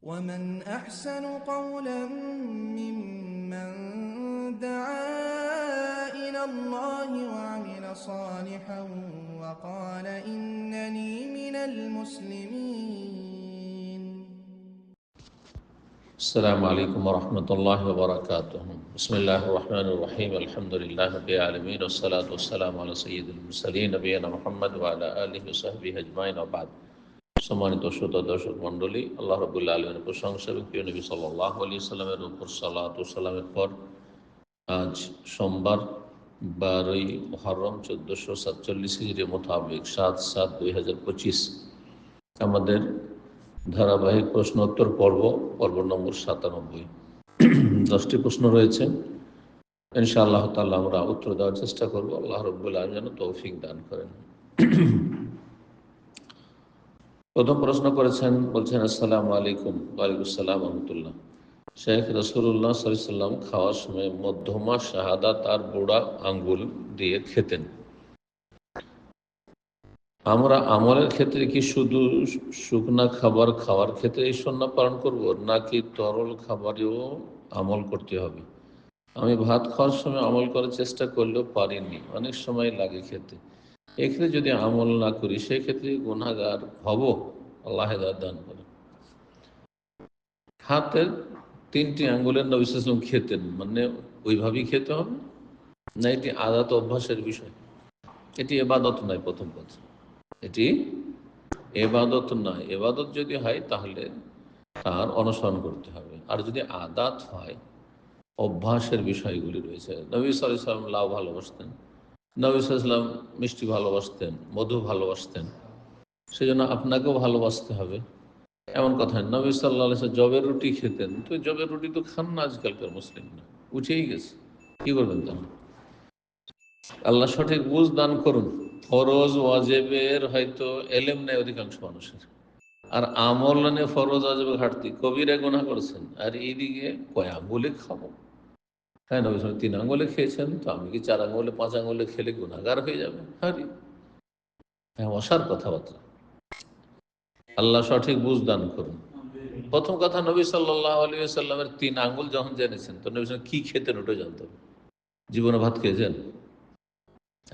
ومن أحسن قولا ممن دعا إلى الله وعمل صالحا وقال إنني من المسلمين. السلام عليكم ورحمة الله وبركاته. بسم الله الرحمن الرحيم. الحمد لله رب العالمين والصلاة والسلام على سيد المرسلين نبينا محمد وعلى آله وصحبه أجمعين وبعد. সম্মানিত শ্রোতা দর্শক মণ্ডলী, আল্লাহ রবুল্লা আলমের প্রশংসা এবং প্রিয় নবী সাল্লাহ আলী সাল্লামের উপর সাল্লাহ সাল্লামের পর আজ সোমবার বারোই মহরম চোদ্দোশো সাতচল্লিশ হিজড়ি মোতাবেক সাত সাত দুই হাজার পঁচিশ। আমাদের ধারাবাহিক প্রশ্ন উত্তর পর্ব পর্ব নম্বর সাতানব্বই। দশটি প্রশ্ন রয়েছে। ইনশাআল্লাহ তাল্লাহ আমরা উত্তর দেওয়ার চেষ্টা করব। আল্লাহ রব্বুল আলম যেন তৌফিক দান করেন। প্রথম প্রশ্ন করেছেন, বলছেন, আসসালামু আলাইকুম। ওয়ালাইকুম আসসালাম রহমতুল্লাহ। শেখ রসুল্লাহ সাল্লাম খাওয়ার সময় মধ্যমা শাহাদা তার বুড়া আঙ্গুল দিয়ে খেতেন। আমরা আমলের ক্ষেত্রে কি শুধু শুকনা খাবার খাওয়ার ক্ষেত্রে এই সন্না পালন করব, নাকি তরল খাবারেও আমল করতে হবে? আমি ভাত খাওয়ার সময় আমল করার চেষ্টা করলেও পারিনি, অনেক সময় লাগে খেতে। এক্ষেত্রে যদি আমল না করি, সেক্ষেত্রে গুণাগার হব, আল্লাহ দান করে হাতের তিনটি আঙ্গুলের নবিসাম খেতেন মানে ওইভাবেই খেতে হবে? না, এটি আদাত অভ্যাসের বিষয়? এটি এবাদত নয়, প্রথম কথা। এটি এবাদত নয়। এবাদত যদি হয়, তাহলে তার অনুসরণ করতে হবে। আর যদি আদাত হয়, অভ্যাসের বিষয়গুলি রয়েছে। নবী সাল্লাম লাউ ভালোবাসতেন। নবী সাল্লাম মিষ্টি ভালোবাসতেন, মধু ভালোবাসতেন, সেজন্য আপনাকেও ভালোবাসতে হবে। এমন কথা নবী সাল্লাহ জবের রুটি খেতেন, তো জবের রুটি তো খান না আজকালকার মুসলিম না, উঠেই গেছে। কি করবেন তাহলে? আল্লাহ সঠিক বুঝ দান করুন। ফরজ ওয়াজেবের হয়তো এলেম নেই অধিকাংশ মানুষের। আর আমল ফরজ ওয়াজেবের ঘাটতি, কবিরা গোনা করেছেন, আর এইদিকে কয় আঙ্গুলে খাব। হ্যাঁ নবী সাল তিন আঙ্গুলে খেয়েছেন, তো আমি কি চার আঙ্গুলে, পাঁচ আঙ্গুলে খেলে গুণাগার হয়ে যাবে? হারি হ্যাঁ অসার কথাবার্তা। আল্লাহ সঠিক বুঝ দান করুন। প্রথম কথা, নবী সাল্লাহ আলী সাল্লামের তিন আঙ্গুল যখন জেনেছেন, তো নবী কি খেতেন ওটা জানতে জীবনে ভাত খেয়েছেন?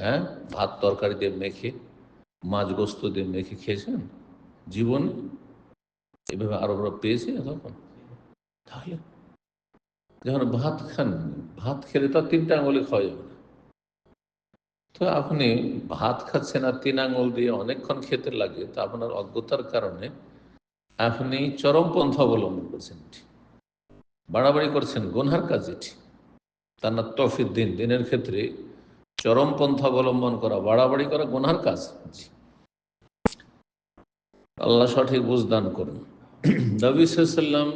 হ্যাঁ ভাত তরকারি দিয়ে মেখে, মাছ গোস্ত দিয়ে মেখে খেয়েছেন? জীবন? এভাবে আরবরা পেয়েছে তখন? তাহলে যখন ভাত খান, ভাত খেলে তো তিনটা আঙুলে খাওয়া যাবে না। তো আপনি ভাত খাচ্ছেন আর তিন আঙুল দিয়ে অনেকক্ষণ খেতে লাগে, তো আপনার অজ্ঞতার কারণে আপনি চরম পন্থা অবলম্বন করছেন বাড়াবাড়ি করছেন, গোনহার কাজ তার না তফির দিন, দিনের ক্ষেত্রে চরম পন্থা অবলম্বন করা, বাড়াবাড়ি করা গোনহার কাজ। আল্লাহ সঠিক বুঝদান করুন। নবী সাল্লাম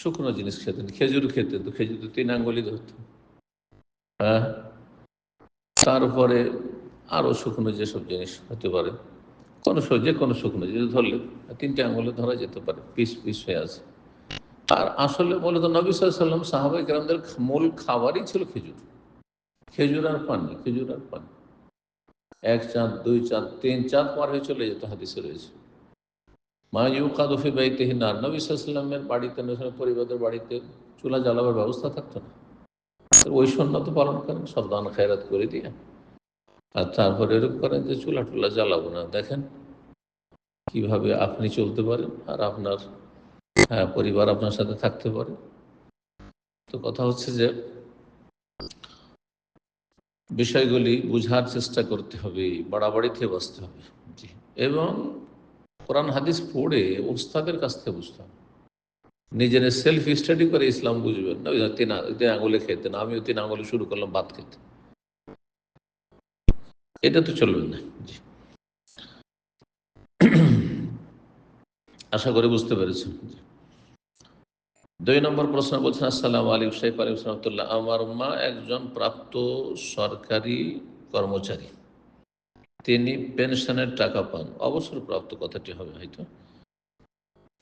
শুকনো জিনিস খেতেন, খেজুর খেতেন, তো খেজুর তো তিন আঙ্গুলি ধরত। হ্যাঁ? তারপরে আরও শুকনো যেসব জিনিস হতে পারে, কোনো যে কোনো শুকনো জিনিস ধরলে তিনটে আঙ্গুলে ধরা যেতে পারে, পিস পিস হয়ে আছে। আর আসলে মূলত নবী সাল্লাম সাহাবাই গ্রামদের মূল খাবারই ছিল খেজুর। খেজুর আর পানি খেজুর আর পানি। এক চাঁদ, দুই চাঁদ, তিন চাঁদ পার হয়ে চলে যেত, হাদিসে রয়েছে। মা ইউ কাদফি বাইতে হিনার নবী সাল্লামের বাড়িতে পরিবারের বাড়িতে চুলা জ্বালাবার ব্যবস্থা থাকতো না। ওই তো পালন করেন সব দান খায়রাত করে দিয়ে। আর তারপরে এরকম করেন যে চুলা টুলা জ্বালাবো না। দেখেন কীভাবে আপনি চলতে পারেন, আর আপনার হ্যাঁ পরিবার আপনার সাথে থাকতে পারে। তো কথা হচ্ছে যে বিষয়গুলি বুঝার চেষ্টা করতে হবে, বাড়াবাড়ি থেকে বাঁচতে হবে। এবং কোরআন হাদিস পড়ে ওস্তাদের কাছ থেকে বুঝতে হবে নিজের সেলফ স্টাডি করে ইসলাম বুঝবেন না। তিন তিন আঙুলে খেতেন আমিও তিন আঙুলে শুরু করলাম ভাত খেতে। এটা তো চলবে না। জি। আশা করি বুঝতে পেরেছেন। দুই নম্বর প্রশ্ন বলছেন, আসসালাম আলী সাইফ আলী রহমতুল্লাহ। আমার মা একজন প্রাপ্ত সরকারি কর্মচারী। তিনি পেনশনের টাকা পান। অবসর প্রাপ্ত কথাটি হবে হয়তো।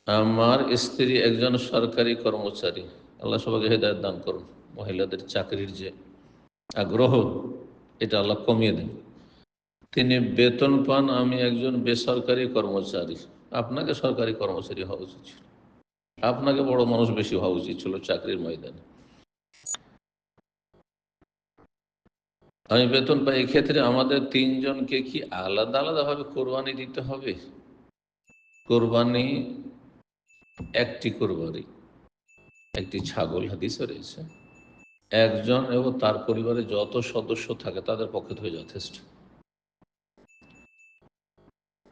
আমার স্ত্রী একজন সরকারি কর্মচারী। আল্লাহ সবাইকে হেদায়ত দান করুন। মহিলাদের চাকরির যে আগ্রহ, এটা আল্লাহ কমিয়ে দেন। তিনি বেতন পান, আমি একজন বেসরকারি কর্মচারী। আপনাকে সরকারি কর্মচারী হওয়া উচিত ছিল। আপনাকে বড় মানুষ বেশি হওয়া উচিত ছিল চাকরির ময়দানে। আমি বেতন পাই, এক্ষেত্রে আমাদের তিনজনকে কি আলাদা আলাদাভাবে কোরবানি দিতে হবে? কোরবানি একটি কোরবানি, একটি ছাগল হাদিসে রয়েছে। একজন এবং তার পরিবারে যত সদস্য থাকে তাদের পক্ষে হয়ে যথেষ্ট।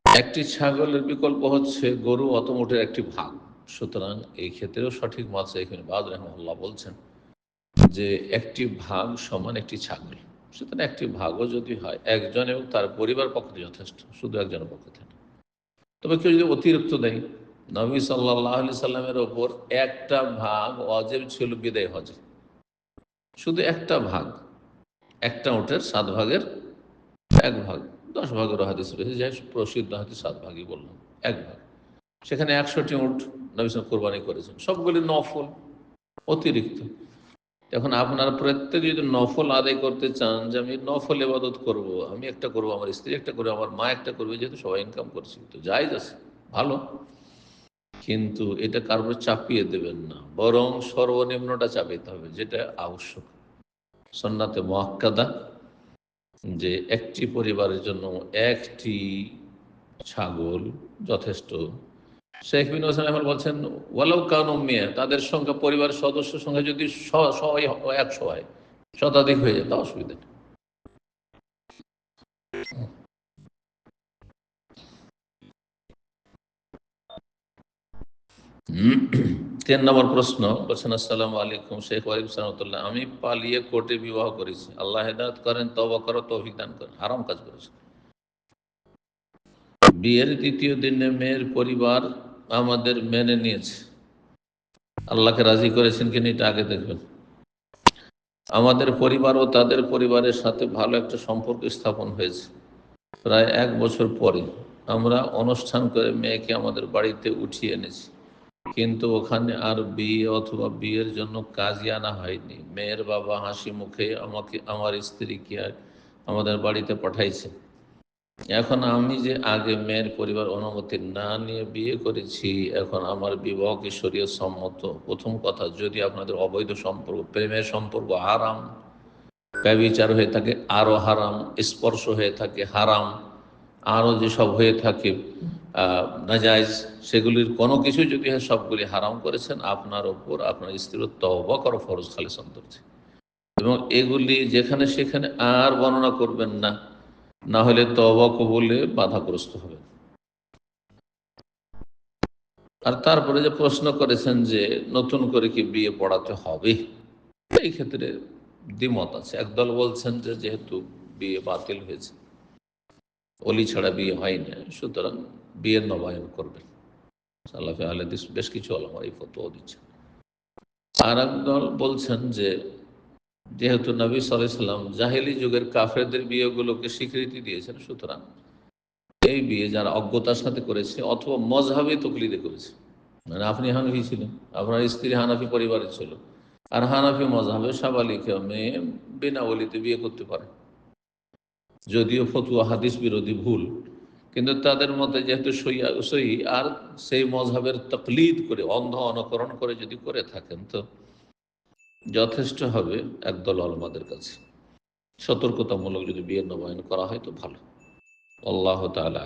একটি ছাগলের বিকল্প হচ্ছে গরু অত অতমোটের একটি ভাগ। সুতরাং এই ক্ষেত্রেও সঠিক মাত্রা এখানে বাদ রহমল্লাহ বলছেন যে একটি ভাগ সমান একটি ছাগল। সুতরাং একটি ভাগও যদি হয়, একজন এবং তার পরিবার পক্ষে যথেষ্ট, শুধু একজনের পক্ষে থাকে। তবে কেউ যদি অতিরিক্ত দেয়, নবী সাল্লাহ আলি সাল্লামের ওপর একটা ভাগ অজেব ছিল বিদায় হজে। শুধু একটা ভাগ, একটা উঠের সাত ভাগের এক ভাগ, দশ ভাগের হাদিস রয়েছে, যাই প্রসিদ্ধ হাদিস সাত ভাগই বললাম, এক ভাগ। সেখানে একশোটি উঠ নবী সাল কোরবানি করেছেন, সবগুলি নফল, অতিরিক্ত। এখন আপনারা প্রত্যেক যদি নফল আদায় করতে চান যে আমি নফল এবাদত করব, আমি একটা করব, আমার স্ত্রী একটা করব, আমার মা একটা করবে, যেহেতু সবাই ইনকাম করছি, তো যাই আছে, ভালো। কিন্তু এটা কারোর চাপিয়ে দেবেন না, বরং সর্বনিম্নটা চাপিতে হবে, যেটা আবশ্যক। সন্নাতে মহাক্কাদা যে একটি পরিবারের জন্য একটি ছাগল যথেষ্ট শেখ বিন হোসেন এখন বলছেন, ওয়ালাউ কানু মেয়ে, তাদের সংখ্যা পরিবারের সদস্য সংখ্যা যদি একশো হয়, শতাধিক হয়ে যায় অসুবিধা তিন নম্বর প্রশ্ন, বলছেন, আসসালাম আলাইকুম শেখ ওয়ালিম সালামতুল্লাহ আমি পালিয়ে কোর্টে বিবাহ করেছি। আল্লাহ হেদায়ত করেন তবা করো তৌফিক দান করেন। আরাম কাজ করেছে। বিয়ের দ্বিতীয় দিনে মেয়ের পরিবার আমাদের মেনে নিয়েছে। আল্লাহকে রাজি করেছেন কিনা এটা আগে দেখবেন। আমাদের পরিবার ও তাদের পরিবারের সাথে ভালো একটা সম্পর্ক স্থাপন হয়েছে। প্রায় এক বছর পরে আমরা অনুষ্ঠান করে মেয়েকে আমাদের বাড়িতে উঠিয়ে এনেছি। কিন্তু ওখানে আর বিয়ে অথবা বিয়ের জন্য কাজই আনা হয়নি। মেয়ের বাবা হাসি মুখে আমাকে, আমার স্ত্রীকে আমাদের বাড়িতে পাঠাইছে। এখন আমি যে আগে মেয়ের পরিবার অনুমতি না নিয়ে বিয়ে করেছি, এখন আমার বিবাহকে সরিয়ে সম্মত। প্রথম কথা, যদি আপনাদের অবৈধ সম্পর্ক, প্রেমের সম্পর্ক হারাম, ব্যবিচার হয়ে থাকে আরও হারাম, স্পর্শ হয়ে থাকে, হারাম আরও যেসব হয়ে থাকে নাজাইজ সেগুলির কোনো কিছু যদি হয় সবগুলি হারাম করেছেন, আপনার ওপর আপনার স্ত্রীর তহবা করো ফরজ খালি সন্তর্ছে এবং এগুলি যেখানে সেখানে আর বর্ণনা করবেন না। না হলে তবা কবুলে বাধাগ্রস্ত হবে। আর তারপরে যে প্রশ্ন করেছেন যে নতুন করে কি বিয়ে পড়াতে হবে, এই ক্ষেত্রে দ্বিমত আছে। একদল বলছেন যে যেহেতু বিয়ে বাতিল হয়েছে, অলি ছাড়া বিয়ে হয় না, সুতরাং বিয়ের নবায়ন করবেন। সাল্লাফে আলদিস বেশ কিছু আলমার ফটো দিচ্ছেন। আর একদল বলছেন যে যেহেতু নবী সাল্লাম জাহেলি যুগের কাফেরদের বিয়েগুলোকে স্বীকৃতি দিয়েছেন, সুতরাং এই বিয়ে যারা অজ্ঞতার সাথে করেছে অথবা মজহাবে তকলিদে করেছে। মানে আপনি হানফি ছিলেন, আপনার স্ত্রী হানাফি পরিবারের ছিল। আর হানাফি মজাবে সাবালিকা মেয়ে বিনা বলিতে বিয়ে করতে পারে। যদিও ফতুয়া হাদিস বিরোধী ভুল, কিন্তু তাদের মতে যেহেতু সই আর সেই মজহাবের তকলিদ করে, অন্ধ অনুকরণ করে যদি করে থাকেন তো যথেষ্ট হবে একদল আলমাদের কাছে। সতর্কতামূলক যদি বিয়ের নবায়ন করা হয় তো ভালো। আল্লাহ তালা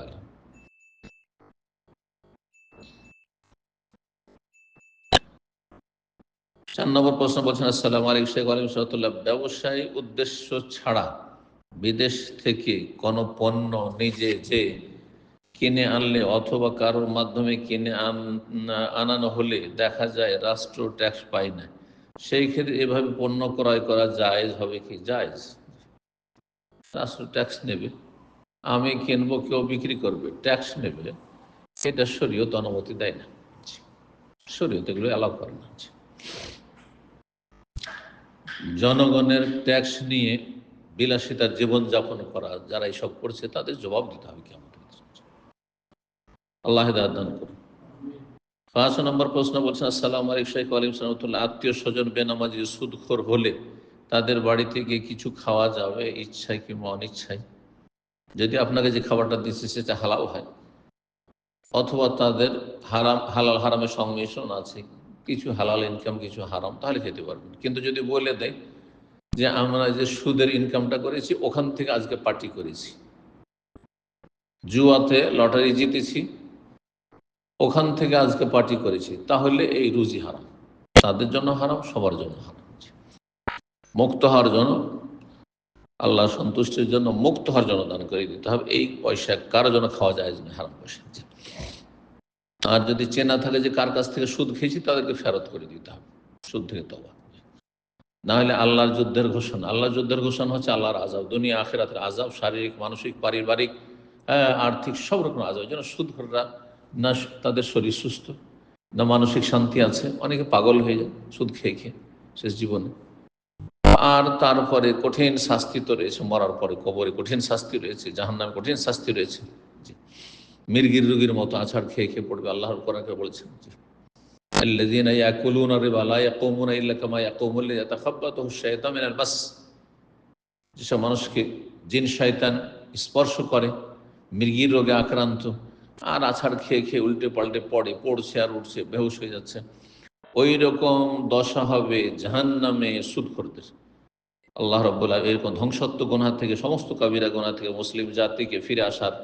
চার নম্বর প্রশ্ন বলছেন, আসসালাম আলাইকুম শেখ আলিম সাহতুল্লাহ ব্যবসায়ী উদ্দেশ্য ছাড়া বিদেশ থেকে কোনো পণ্য নিজে যে কিনে আনলে অথবা কারোর মাধ্যমে কিনে আনানো হলে দেখা যায় রাষ্ট্র ট্যাক্স পায় না। সেই ক্ষেত্রে এভাবে পণ্য ক্রয় করা জায়েজ হবে কি? জায়েজ। রাষ্ট্র ট্যাক্স নেবে। আমি কিনবো, কেউ বিক্রি করবে ট্যাক্স নেবে। এটা শরীয়ত অনুমতি দেয় না। শরীয়ত এগুলো অ্যালাউ করে না। জনগণের ট্যাক্স নিয়ে বিলাসিতার জীবনযাপন করা, যারা এইসব করছে, তাদের জবাব দিতে হবে কেমন আল্লাহ দান করুন। পাঁচ নম্বর প্রশ্ন বলছেন, আসসালাম আলিক শাহ আলিম সালামতুল্লাহ আত্মীয় স্বজন বেনামাজি সুদখোর হলে তাদের বাড়িতে গিয়ে কিছু খাওয়া যাবে? ইচ্ছায় কিংবা অনিচ্ছায়? যদি আপনাকে যে খাবারটা দিচ্ছে, সেটা হালাও হয়। অথবা তাদের হারাম, হালাল হারামের সংমিশ্রণ আছে, কিছু হালাল ইনকাম কিছু হারাম, তাহলে খেতে পারবেন। কিন্তু যদি বলে দেয় যে, আমরা যে সুদের ইনকামটা করেছি, ওখান থেকে আজকে পার্টি করেছি। জুয়াতে লটারি জিতেছি ওখান থেকে আজকে পার্টি করেছি তাহলে এই রুজি হারাম। তাদের জন্য হারাম সবার জন্য হারাম। মুক্ত হওয়ার জন্য আল্লাহ সন্তুষ্টির জন্য মুক্ত হওয়ার জন্য দান করে দিতে হবে। এই পয়সা কারও জন্য খাওয়া যায় না হারাম পয়সা। আর যদি চেনা থাকে যে কার কাছ থেকে সুদ খেয়েছি তাদেরকে ফেরত করে দিতে হবে। সুদ থেকে তবা না হলে আল্লাহর যুদ্ধের ঘোষণা। আল্লাহর যুদ্ধের ঘোষণা হচ্ছে আল্লাহর আজাব দুনিয়া আখেরাতের আজাব শারীরিক মানসিক পারিবারিক হ্যাঁ, আর্থিক সব রকম আজাব যেন সুদখোররা না তাদের শরীর সুস্থ না মানসিক শান্তি আছে অনেকে পাগল হয়ে যায় সুদ খেয়ে খেয়ে শেষ জীবনে আর তারপরে কঠিন শাস্তি তো রয়েছে মরার পরে কবরে কঠিন শাস্তি রয়েছে জাহান নামে কঠিন শাস্তি রয়েছে জি মির্গির রুগীর মতো আছাড় খেয়ে খেয়ে পড়বে আল্লাহর কোরআনকে বলেছেন জি الذين يأكلون الربا لا يقومون إلا كما يقوم الذي يتخبطه الشيطان من المس যেসব মানুষকে জিন শয়তান স্পর্শ করে মৃগীর রোগে আক্রান্ত আর আছাড় খেয়ে খেয়ে উল্টে পাল্টে পড়ে, পড়ছে আর উঠছে, বেহুশ হয়ে যাচ্ছে। ওই রকম দশা হবে জাহান নামে সুদ করতে আল্লাহ রব্বুল্লাহ এরকম ধ্বংসত্ব গোনা থেকে, সমস্ত কবিরা গোনা থেকে মুসলিম জাতিকে ফিরে আসার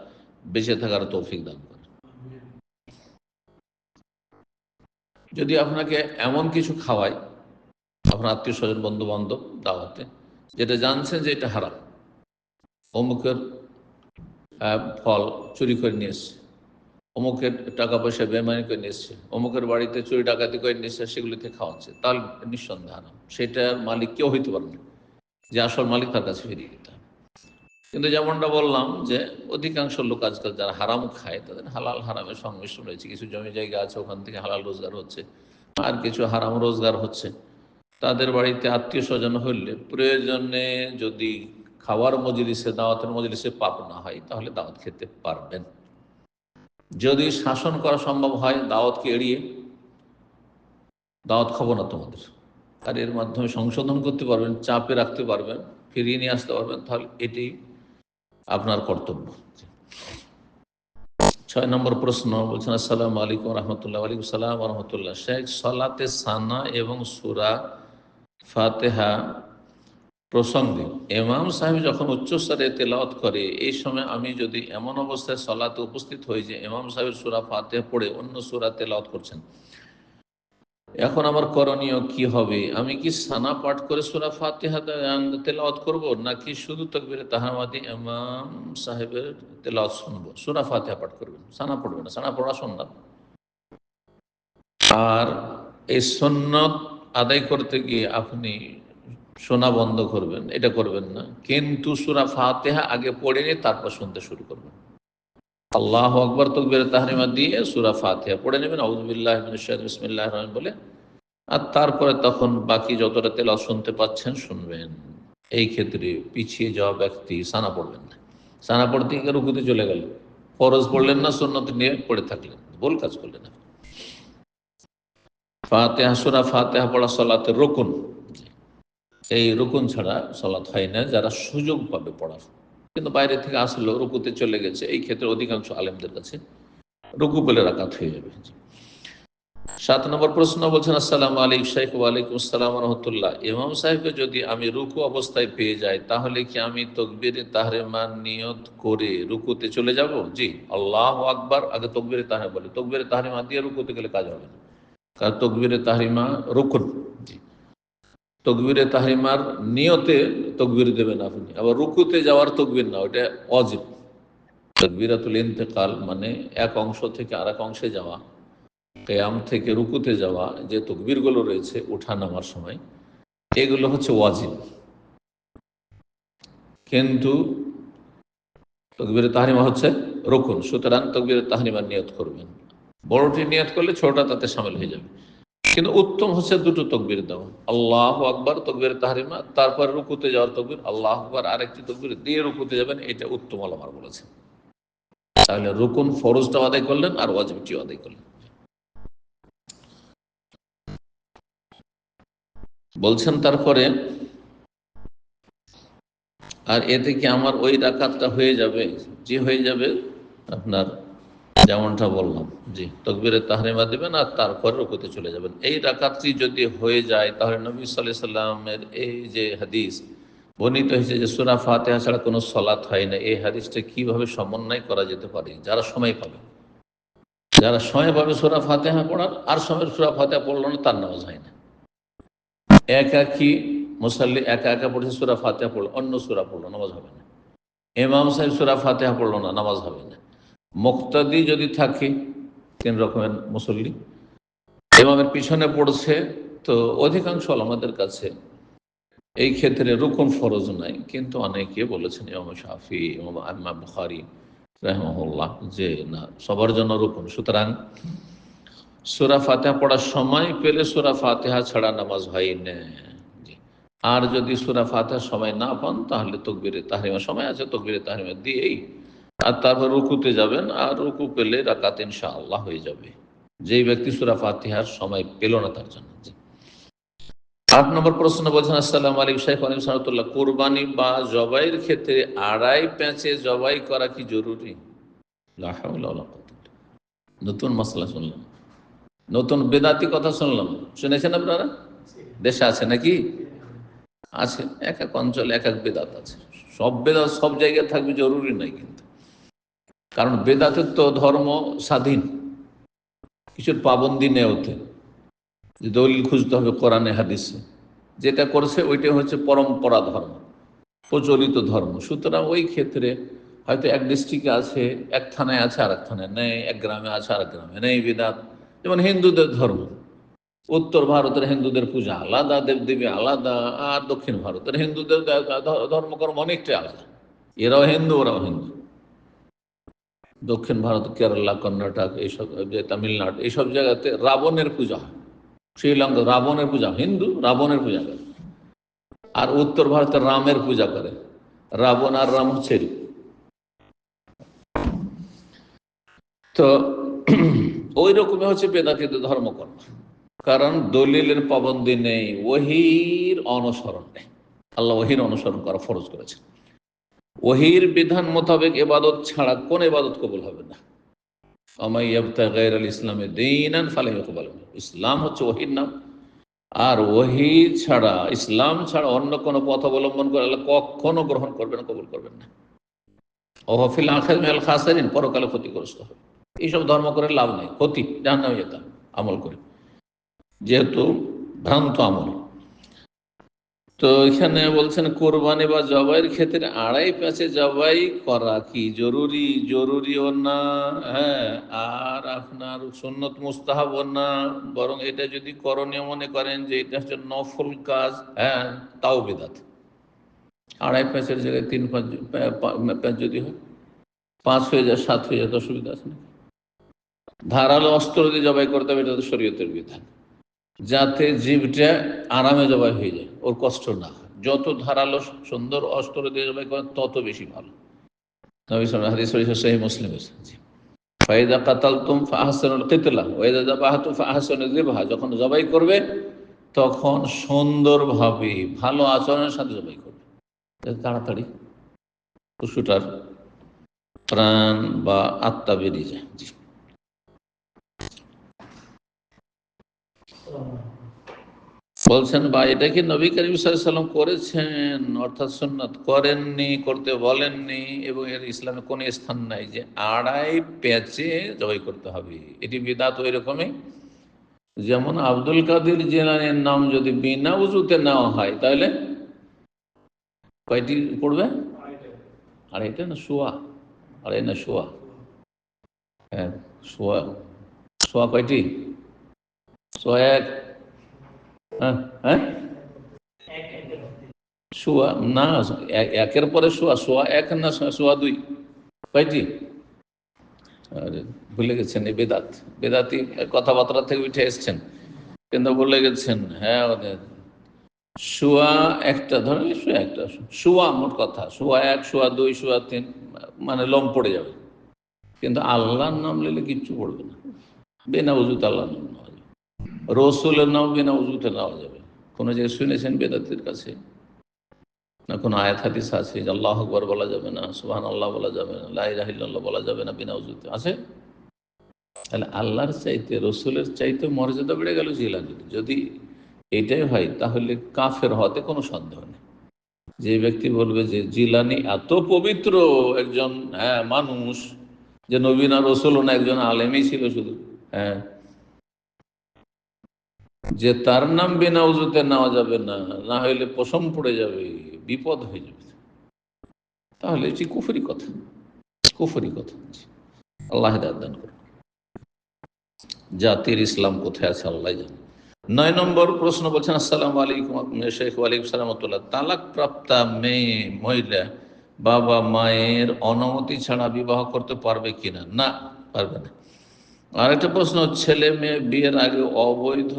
বেঁচে থাকার তৌফিক দান করে। যদি আপনাকে এমন কিছু খাওয়ায় আপনার আত্মীয় স্বজন বন্ধু বান্ধব দাওয়াতে, যেটা জানছেন যে এটা হারাম, অমুকের ফল চুরি করে নিয়ে এসছে। অমুকের টাকা পয়সা বেমানি করে নিয়ে এসছে অমুকের বাড়িতে চুরি ডাকাতি করে নিয়ে এসছে সেগুলিতে খাওয়াচ্ছে তাহলে নিঃসন্দেহ সেটার মালিক কেউ হইতে পারে না, যে আসল মালিক তার কাছে ফিরিয়ে দিতে কিন্তু যেমনটা বললাম যে অধিকাংশ লোক আজকাল যারা হারাম খায়, তাদের হালাল হারামের সংমিশ্রণ রয়েছে। কিছু জমি জায়গা আছে, ওখান থেকে হালাল রোজগার হচ্ছে, আর কিছু হারাম রোজগার হচ্ছে। তাদের বাড়িতে আত্মীয় স্বজন হইলে প্রয়োজনে যদি খাওয়ার মজলিসে, দাওয়াতের মজলিসে পাপ না হয়, তাহলে দাওয়াত খেতে পারবেন। যদি শাসন করা সম্ভব হয়, দাওয়াতকে এড়িয়ে, দাওয়াত খাব না তোমাদের। আর এর মাধ্যমে সংশোধন করতে পারবেন, চাপে রাখতে পারবেন, ফিরিয়ে নিয়ে আসতে পারবেন, তাহলে এটি আপনার কর্তব্য। ছয় নম্বর প্রশ্ন বলছেন, আসসালাম আলাইকুম রহমতুল্লাহ আলাইকুম সালাম রহমতুল্লাহ। শেখ সলাতে সানা এবং সুরা ফাতেহা প্রসঙ্গে এমাম সাহেব যখন উচ্চস্তরে তেলাওয়াত করে, এই সময় আমি যদি এমন অবস্থায় সলাতে উপস্থিত হই যে এমাম সাহেবের সুরা ফাতেহা পড়ে অন্য সুরা তেলাওয়াত করছেন। এখন আমার করণীয় কি হবে? আমি কি সানা পাঠ করে সুরা ফাতেহা তেলাওয়াত করব, নাকি শুধু তকবিরে তাহামাদি এমাম সাহেবের তেলাওয়াত শুনব? সুরা ফাতেহা পাঠ করবেন। সানা পড়বে না, সানা পড়া সন্ন্যত আর এই সন্ন্যত আদায় করতে গিয়ে আপনি শোনা বন্ধ করবেন, এটা করবেন না। কিন্তু সুরা ফাতেহা আগে পড়ে নিয়ে তারপর শুনতে শুরু করবেন। আল্লাহ আকবর তকবির তাহরিমা দিয়ে সুরা ফাতিহা পড়ে নেবেন। আউজবিল্লাহ রহমান বলে। আর তারপরে তখন বাকি যতটা তেল শুনতে পাচ্ছেন শুনবেন। এই ক্ষেত্রে পিছিয়ে যাওয়া ব্যক্তি সানা পড়বেন না। সানা পড়তে গিয়ে রুকুতে চলে গেল। ফরজ পড়লেন না সন্ন্যত নিয়ে পড়ে থাকলেন ভুল কাজ করলেন ফাতেহা, সুরা ফাতেহা পড়া সলাতে রকুন। এই রকুন ছাড়া সলাৎ হয় না, যারা সুযোগ পাবে পড়ার। কিন্তু বাইরে থেকে আসলো, রুকুতে চলে গেছে, এই ক্ষেত্রে অধিকাংশ আলেমদের কাছে রুকু বলে রাকাত হয়ে যাবে। সাত নম্বর প্রশ্ন বলছেন, আসসালাম আলাইক শাইখ ওয়ালাইকুম আসসালাম রহমতুল্লাহ। ইমাম সাহেবকে যদি আমি রুকু অবস্থায় পেয়ে যাই, তাহলে কি আমি তকবিরে তাহরেমান নিয়ত করে রুকুতে চলে যাব? জি, আল্লাহ আকবার। আগে তকবিরে তাহরে বলে, তকবিরে তাহরিমা দিয়ে রুকুতে গেলে কাজ হবে না। কারণ তকবিরে তাহরিমা রুকুন। তকবিরে তাহরিমার নিয়তে তকবির দেবেন আপনি। আবার রুকুতে যাওয়ার তকবির না ওটা অজিব। তকবিরাতুল ইন্তেকাল মানে এক অংশ থেকে আর এক অংশে যাওয়া, কেয়াম থেকে রুকুতে যাওয়া, যে তকবিরগুলো রয়েছে উঠা নামার সময়, এগুলো হচ্ছে ওয়াজিব। কিন্তু তকবিরে তাহরিমা হচ্ছে রুকুন, সুতরাং তকবিরে তাহরিমার নিয়ত করবেন। বড়টি নিয়ত করলে ছোটটা তাতে সামিল হয়ে যাবে। কিন্তু উত্তম হচ্ছে দুটো তকবির দেওয়া আল্লাহ আকবর, তকবির তাহরিমা, তারপর রুকুতে যাওয়ার তকবির, আল্লাহ আকবর আরেকটি তকবির দিয়ে রুকুতে যাবেন, এটা উত্তম আলমার বলেছে। তাহলে রুকুন ফরজটাও আদায় করলেন আর ওয়াজিবটিও আদায় করলেন। বলছেন তারপরে, আর এতে কি আমার ওই রাকাতটা হয়ে যাবে? যে হয়ে যাবে আপনার যেমনটা বললাম, জি, তকবিরের তাহরিমা দেবেন আর তারপর রুকুতে চলে যাবেন। এই রাকাতটি যদি হয়ে যায়, তাহলে নবী সাল্লাহ সাল্লামের এই যে হাদিস, বর্ণিত হয়েছে যে সুরা ফাতেহা ছাড়া কোনো সলাৎ হয় না। এই হাদিসটা কীভাবে সমন্বয় করা যেতে পারে? যারা সময় পাবে। যারা সময় পাবে সুরা ফাতেহা পড়ার, আর সময় সুরা ফাতেহা পড়ল না তার নামাজ হয় না। একাকি মুসাল্লি একা একা পড়ছে, সুরা ফাতেহা পড়ল, অন্য সুরা পড়ল, নামাজ হবে না। এমাম সাহেব সুরা ফাতেহা পড়ল না, নামাজ হবে না। মুক্তাদি যদি থাকে, তিন রকমের মুসল্লি। এমামের পিছনে পড়ছে, তো অধিকাংশ আমাদের কাছে এই ক্ষেত্রে রুকন ফরজ নাই। কিন্তু অনেকে বলেছেন, ইমাম শাফি, ইমাম আম্মা বুখারি রহমল্লাহ যে না, সবার জন্য রুকন। সুতরাং সুরা ফাতেহা পড়ার সময় পেলে সুরা ফাতেহা ছাড়া নামাজ হয় না। আর যদি সুরা ফাতেহা সময় না পান, তাহলে তকবিরে তাহরিমা, সময় আছে তকবিরে তাহরিমা দিয়েই আর তারপর রুকুতে যাবেন আর রুকু পেলে রাকাত ইনশা আল্লাহ হয়ে যাবে। যেই ব্যক্তি সুরা ফাতিহার সময় পেল না তার জন্য। আট নম্বর প্রশ্ন বলছেন আসসালাম আলাইকুম শাইখ আলিম সাহতুল্লাহ কোরবানি বা জবাইয়ের ক্ষেত্রে আড়াই প্যাঁচে জবাই করা কি জরুরি। নতুন মশলা শুনলাম। নতুন বেদাতি কথা শুনলাম। শুনেছেন আপনারা? দেশে আছে নাকি? আছে। এক এক অঞ্চলে এক এক বেদাত আছে। সব বেদাত সব জায়গায় থাকবে জরুরি নাই কিন্তু। কারণ বেদাতের তো ধর্ম স্বাধীন। কিছুর পাবন্দি নেই ওতে। যে দলিল খুঁজতে হবে কোরআনে, হাদিসে। যেটা করছে ওইটা হচ্ছে পরম্পরা ধর্ম, প্রচলিত ধর্ম। সুতরাং ওই ক্ষেত্রে হয়তো এক ডিস্ট্রিক্টে আছে, এক থানায় আছে আর এক থানায় নেই, এক গ্রামে আছে আর এক গ্রামে নেই বেদাত। যেমন হিন্দুদের ধর্ম, উত্তর ভারতের হিন্দুদের পূজা আলাদা, দেবদেবী আলাদা, আর দক্ষিণ ভারতের হিন্দুদের ধর্মকর্ম অনেকটাই আলাদা। এরাও হিন্দু, ওরাও হিন্দু। দক্ষিণ ভারত, কেরালা, কর্ণাটক এইসব তামিলনাড়ু এইসব জায়গাতে রাবণের পূজা হয়। শ্রীলঙ্কা রাবণের পূজা, হিন্দু রাবণের পূজা করে। আর উত্তর ভারতের রামের পূজা করে। রাবণ আর রাম হচ্ছে তো ওই রকমই হচ্ছে বেদাতিদের ধর্মকর্ম। কারণ দলিলের পাবন্দি নেই, ওহির অনুসরণ নেই। আল্লাহ ওহির অনুসরণ করা ফরজ করেছেন। ওহির বিধান মোতাবেক এবাদত ছাড়া কোন এবাদত কবুল হবে না। গায়ের আল ইসলামে দিনান ফালে কবুল। ইসলাম হচ্ছে ওহির নাম। আর ওহি ছাড়া, ইসলাম ছাড়া অন্য কোনো পথ অবলম্বন করে আল্লাহ কখনো গ্রহণ করবে না, কবুল করবেন না। ওহফিল আখের মেল খাসারিন, পরকালে ক্ষতিগ্রস্ত হবে। এইসব ধর্ম করে লাভ নেই। ক্ষতি, জাহান্নামে যেতাম, আমল করে। যেহেতু ভ্রান্ত আমল। তো এখানে বলছেন, কোরবানি বা জবাইয়ের ক্ষেত্রে আড়াই প্যাঁচে জবাই করা কি জরুরি? জরুরিও না হ্যাঁ আর আপনার সুন্নত মুস্তাহাবও না, বরং এটা যদি করণীয় মনে করেন যে এটা হচ্ছে নফল কাজ হ্যাঁ তাও বেদাত। আড়াই প্যাঁচের জায়গায় তিন পাঁচ যদি হয়, পাঁচ হয়ে যায়, সাত হয়ে যায় অসুবিধা আছে না ধারালো অস্ত্র দিয়ে জবাই করতে হবে, এটা তো শরীয়তের বিধান। যাতে জীবটা আরামে জবাই হয়ে যায়। ওর কষ্ট না যত ধারালো, সুন্দর, অস্ত্র দিয়ে জবাই করেন তত বেশি ভালো। মুসলিম ফাইদা যখন জবাই করবে, তখন সুন্দরভাবে ভালো আচরণের সাথে জবাই করবে। তাড়াতাড়ি। পশুটার প্রাণ বা আত্মা বেরিয়ে যায়। বলছেন বা এটা কি নবী করিম সাল্লাম করেছেন? অর্থাৎ সুন্নত করেননি, করতে বলেননি এবং এর ইসলামে কোনো স্থান নাই যে আড়াই প্যাচে জবাই করতে হবে। এটি বিদাত ওই রকমই যেমন আব্দুল কাদের জেলানের নাম যদি বিনা উজুতে নেওয়া হয়, তাহলে কয়টি পড়বে? আড়াইটা না শোয়া? আড়াই না শোয়া? হ্যাঁ শোয়া। শোয়া কয়টি? শোয়া এক। শোয়া, না একের পরে শোয়া শোয়া এক না শোয়া- দুই। কয়টি? ভুলে গেছেন, এই বেদাত। বেদাতি কথাবার্তা থেকে উঠে এসছেন। কিন্তু ভুলে গেছেন হ্যাঁ ওদের। শোয়া একটা, ধরেন শোয়া একটা, শোয়া মোট কথা, শোয়া এক, শোয়া দুই, শোয়া তিন মানে লম পড়ে যাবে। কিন্তু আল্লাহর নাম নিলে কিচ্ছু পড়বে না। বেনা উজুত আল্লাহর নাম রসুলের নাম বিনা উজুতে নেওয়া যাবে। কোনো জায়গায় শুনেছেন বেদাতের কাছে? না কোনো আয়াত, হাদিস আছে যে আল্লাহ আকবর বলা যাবে না সুহান আল্লাহ বলা যাবে না লাই রাহিল্লাহ বলা যাবে না বিনা উজুতে? আছে? তাহলে আল্লাহর চাইতে, রসুলের চাইতে মর্যাদা বেড়ে গেল জিলানির যদি এটাই হয়, তাহলে কাফের হতে কোনো সন্দেহ নেই। যে ব্যক্তি বলবে যে জিলানি এত পবিত্র একজন হ্যাঁ মানুষ, যে নবীনা রসুল না, একজন আলেমই ছিল শুধু। হ্যাঁ যে তার নাম বিনা উজুতে নেওয়া যাবে না না হইলে পশম পড়ে যাবে, বিপদ হয়ে যাবে। তাহলে এটি কুফরি কথা। কুফরি কথা। আল্লাহ দান করুন। জাতির ইসলাম কোথায় আছে আল্লাহ জানে। নয় নম্বর প্রশ্ন বলছেন, আসসালাম আলাইকুম শেখ ওয়ালাইকুম সালামতুল্লাহ তালাক প্রাপ্তা মেয়ে, মহিলা, বাবা, মায়ের অনুমতি ছাড়া বিবাহ করতে পারবে কিনা? না, পারবে না। আর একটা প্রশ্ন, ছেলে মেয়ে বিয়ের আগে অবৈধ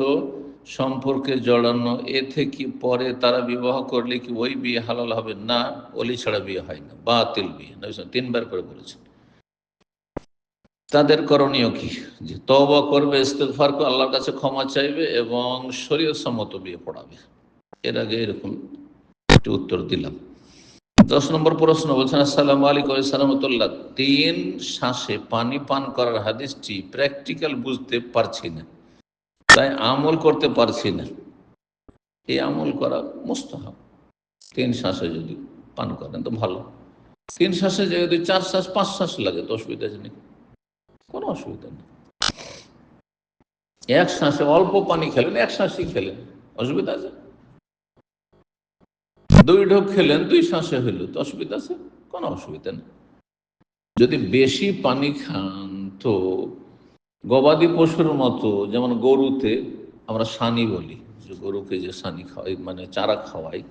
সম্পর্কে জড়ানো, এ থেকে পরে তারা বিবাহ করলে কি ওই বিয়ে হালাল হবে? না অলি ছাড়া বিয়ে হয় না, বাতিল বিয়ে। তিনবার করে বলেছেন। তাদের করণীয় কি? যে তবা করবে ইস্তেফার করে আল্লাহর কাছে ক্ষমা চাইবে এবং শরীর সম্মত বিয়ে পড়াবে। এর আগে এরকম একটি উত্তর দিলাম। দশ নম্বর প্রশ্ন বলছেন, আসসালাম আলাইকুম সালামতুল্লাহ তিন শ্বাসে পানি পান করার হাদিসটি প্র্যাকটিক্যাল বুঝতে পারছি না। তাই আমল করতে পারছি না। এই আমল করা মুস্তাহাব। তিন শ্বাসে যদি পান করেন তো ভালো। তিন শ্বাসে যদি চার শ্বাস, পাঁচ শ্বাস লাগে তো অসুবিধা নেই কোনো অসুবিধা নেই। এক শ্বাসে অল্প পানি খেলেন, এক শ্বাসই খেলেন। অসুবিধা আছে? দুই ঢোক খেলেন, দুই শ্বাসে হইল তো অসুবিধা আছে? কোনো অসুবিধা নেই। যদি বেশি পানি খান তো গবাদি পশুর মতো, যেমন গরুতে আমরা সানি বলি, যে গরুকে যে সানি খাওয়াই মানে চারা খাওয়াই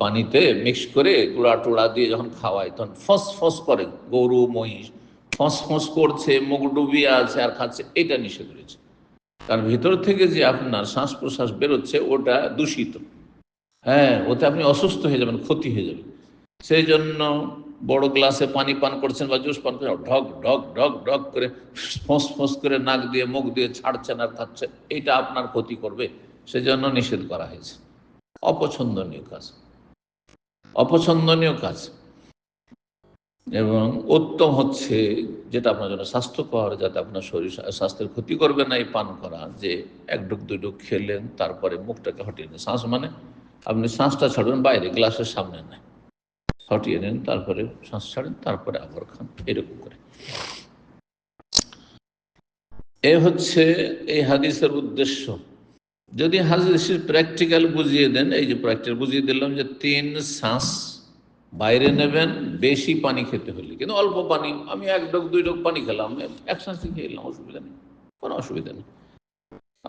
পানিতে মিক্স করে গুঁড়া টুড়া দিয়ে যখন খাওয়াই, তখন ফস ফস করে, গরু, মহিষ ফস ফস করছে, মুখ ডুবিয়ে আছে, আর খাচ্ছে, এটা নিষেধ রয়েছে। কারণ ভিতর থেকে যে আপনার শ্বাস প্রশ্বাস বেরোচ্ছে, ওটা দূষিত। হ্যাঁ ওতে আপনি অসুস্থ হয়ে যাবেন, ক্ষতি হয়ে যাবে সেই জন্য বড় গ্লাসে পানি পান করছেন বা জুস পান করছেন, ঢক ঢক ঢক ঢক করে ফোঁস ফোঁস করে নাক দিয়ে, মুখ দিয়ে ছাড়ছেন আর খাচ্ছেন এটা আপনার ক্ষতি করবে, সেজন্য নিষেধ করা হয়েছে। অপছন্দনীয় কাজ। অপছন্দনীয় কাজ। এবং উত্তম হচ্ছে যেটা আপনার জন্য স্বাস্থ্যকর, যাতে আপনার শরীর স্বাস্থ্যের ক্ষতি করবে না এই পান করা, যে এক ডুক দুই ডুক খেলেন, তারপরে মুখটাকে হটিয়ে শ্বাস মানে আপনি শ্বাসটা ছাড়বেন, বাইরে, গ্লাসের সামনে নেন হটিয়ে নেন, তারপরে শ্বাস ছাড়েন, তারপরে আবার খান। এরকম করে। এ হচ্ছে এই হাদিসের উদ্দেশ্য। যদি হাদিসের প্র্যাকটিক্যাল বুঝিয়ে দেন, এই যে প্র্যাকটিক্যাল বুঝিয়ে দিলাম যে তিন শ্বাস বাইরে নেবেন, বেশি পানি খেতে হলে। কিন্তু অল্প পানি, আমি এক ডোক দুই ডোক পানি খেলাম, এক শ্বাসই খেয়ে এলাম অসুবিধা নেই, কোনো অসুবিধা নেই।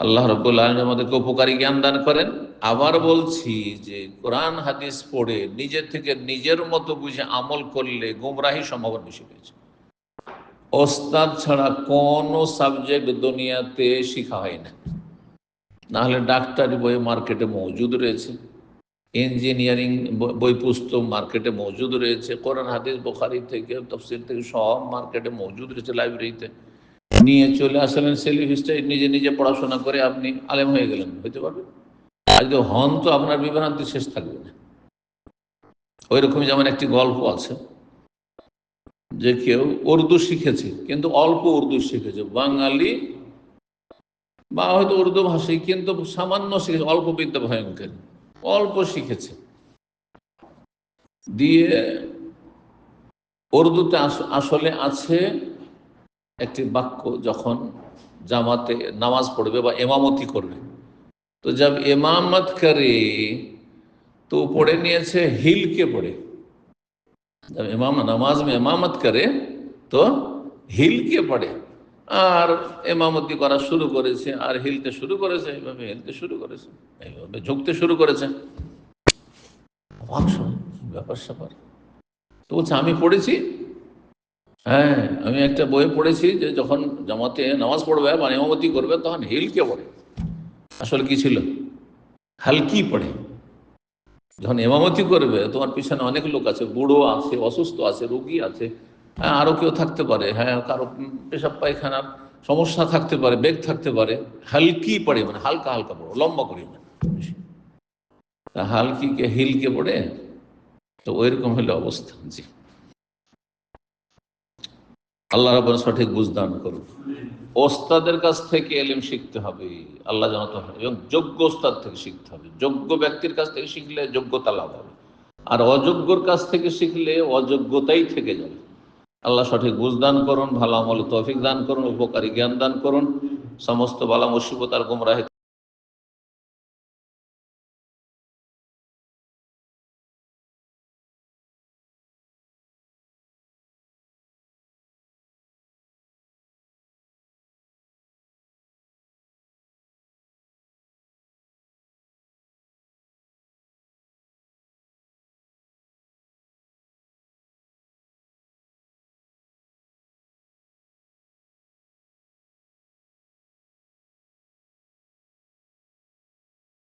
আল্লাহ রব্বুল আলম আমাদেরকে উপকারী জ্ঞান দান করেন। আবার বলছি যে কোরআন হাদিস পড়ে নিজের থেকে নিজের মতো বুঝে আমল করলে গুমরাহি সম্ভাবনা বেশি পেয়েছে ওস্তাদ ছাড়া কোনো সাবজেক্ট দুনিয়াতে শিখা হয় না। নাহলে ডাক্তারি বই মার্কেটে মজুদ রয়েছে, ইঞ্জিনিয়ারিং বই পুস্তক মার্কেটে মজুদ রয়েছে, কোরআন, হাদিস, বোখারি থেকে, তফসিল থেকে সব মার্কেটে মজুদ রয়েছে লাইব্রেরিতে। নিয়ে চলে আসলেন সেলিফ নিজে নিজে পড়াশোনা করে আপনি আলেম হয়ে গেলেন, হইতে পারবে আর যদি হন তো আপনার বিভ্রান্তি শেষ থাকবে না। ওই রকম যেমন একটি গল্প আছে, যে কেউ উর্দু শিখেছে, কিন্তু অল্প উর্দু শিখেছে। বাঙালি বা হয়তো উর্দু ভাষী, কিন্তু সামান্য শিখেছে, অল্প বিদ্যা ভয়ঙ্কর, অল্প শিখেছে। দিয়ে উর্দুতে আসলে আছে একটি বাক্য, যখন জামাতে নামাজ পড়বে বা এমামতি করবে। তো জব এমামত করে তো পড়ে নিয়েছে হিলকে পড়ে जब इमाम नमाज में इमामत करे তো হিলকে পড়ে আর এমামতি করা শুরু করেছে আর হিলতে শুরু করেছে এইভাবে হিলতে শুরু করেছে এইভাবে ঝুঁকতে শুরু করেছে অবাক সময় ব্যাপার স্যাপার তো বলছে আমি পড়েছি হ্যাঁ আমি একটা বই পড়েছি যে যখন জামাতে নামাজ পড়বে মানে এমামতি করবে তখন হিলকে পড়ে আসলে কি ছিল? হালকি পড়ে। যখন এমামতি করবে, তোমার পিছনে অনেক লোক আছে, বুড়ো আছে, অসুস্থ আছে, রোগী আছে হ্যাঁ আরও কেউ থাকতে পারে হ্যাঁ কারও পেশাব পায়খানার সমস্যা থাকতে পারে, বেগ থাকতে পারে, হালকি পড়ে মানে হালকা হালকা পড়ো, লম্বা করি না হালকিকে হিলকে পড়ে, তো ওইরকম হলে অবস্থা, জি। আল্লাহ রব সঠিক বুঝদান করুন। ওস্তাদের কাছ থেকে এলিম শিখতে হবে। আল্লাহ জানাতে হবে এবং যোগ্য ওস্তাদ থেকে শিখতে হবে। যোগ্য ব্যক্তির কাছ থেকে শিখলে যোগ্যতা লাভ হবে। আর অযোগ্যর কাছ থেকে শিখলে অযোগ্যতাই থেকে যাবে। আল্লাহ সঠিক বুঝদান করুন, ভালো আমল তৌফিক দান করুন, উপকারী জ্ঞান দান করুন। সমস্ত বালা মুসিবত আর গুমরাহে